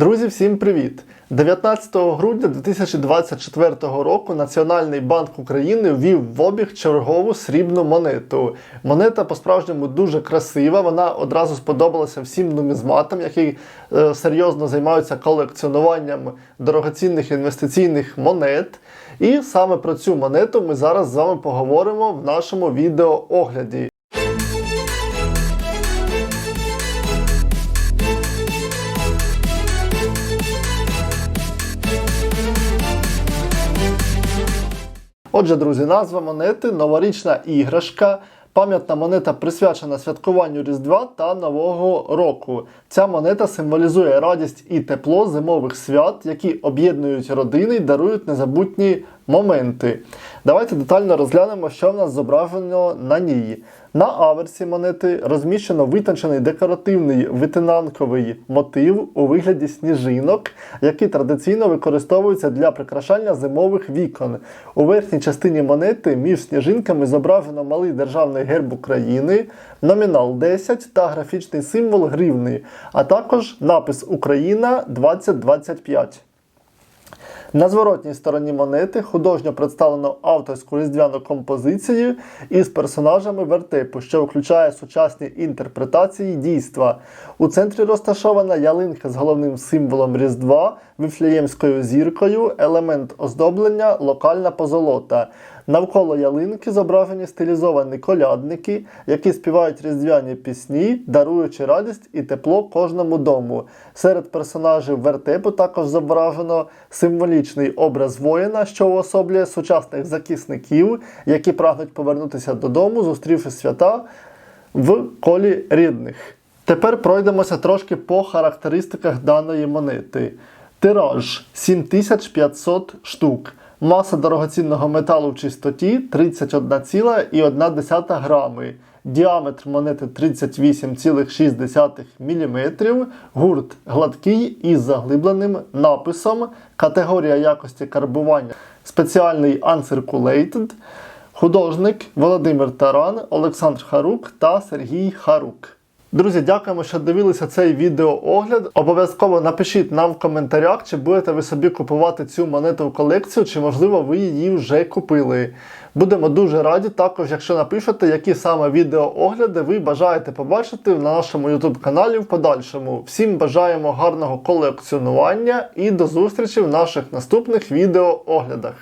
Друзі, всім привіт! 19 грудня 2024 року Національний банк України ввів в обіг чергову срібну монету. Монета по-справжньому дуже красива. Вона одразу сподобалася всім нумізматам, які е, серйозно займаються колекціонуванням дорогоцінних інвестиційних монет. І саме про цю монету ми зараз з вами поговоримо в нашому відеоогляді. Отже, друзі, назва монети новорічна іграшка. Пам'ятна монета присвячена святкуванню Різдва та Нового року. Ця монета символізує радість і тепло зимових свят, які об'єднують родини і дарують незабутні моменти. Давайте детально розглянемо, що в нас зображено на ній. На аверсі монети розміщено витончений декоративний витинанковий мотив у вигляді сніжинок, які традиційно використовуються для прикрашання зимових вікон. У верхній частині монети між сніжинками зображено малий державний герб України, номінал 10 та графічний символ гривни, а також напис Україна 2025. На зворотній стороні монети художньо представлено авторську різдвяну композицію із персонажами вертепу, що включає сучасні інтерпретації дійства. У центрі розташована ялинка з головним символом Різдва, вифлеємською зіркою, елемент оздоблення, локальна позолота. Навколо ялинки зображені стилізовані колядники, які співають різдвяні пісні, даруючи радість і тепло кожному дому. Серед персонажів вертепу також зображено символічний образ воїна, що уособлює сучасних захисників, які прагнуть повернутися додому, зустрівши свята в колі рідних. Тепер пройдемося трошки по характеристиках даної монети. Тираж 7500 штук. Маса дорогоцінного металу в чистоті 31,1 грами. Діаметр монети 38,6 мм. Гурт гладкий із заглибленим написом. Категорія якості карбування спеціальний Uncirculated. Художник Володимир Таран, Олександр Харук та Сергій Харук. Друзі, дякуємо, що дивилися цей відеоогляд. Обов'язково напишіть нам в коментарях, чи будете ви собі купувати цю монету в колекцію, чи можливо ви її вже купили. Будемо дуже раді, також, якщо напишете, які саме відеоогляди ви бажаєте побачити на нашому YouTube каналі в подальшому. Всім бажаємо гарного колекціонування і до зустрічі в наших наступних відеооглядах.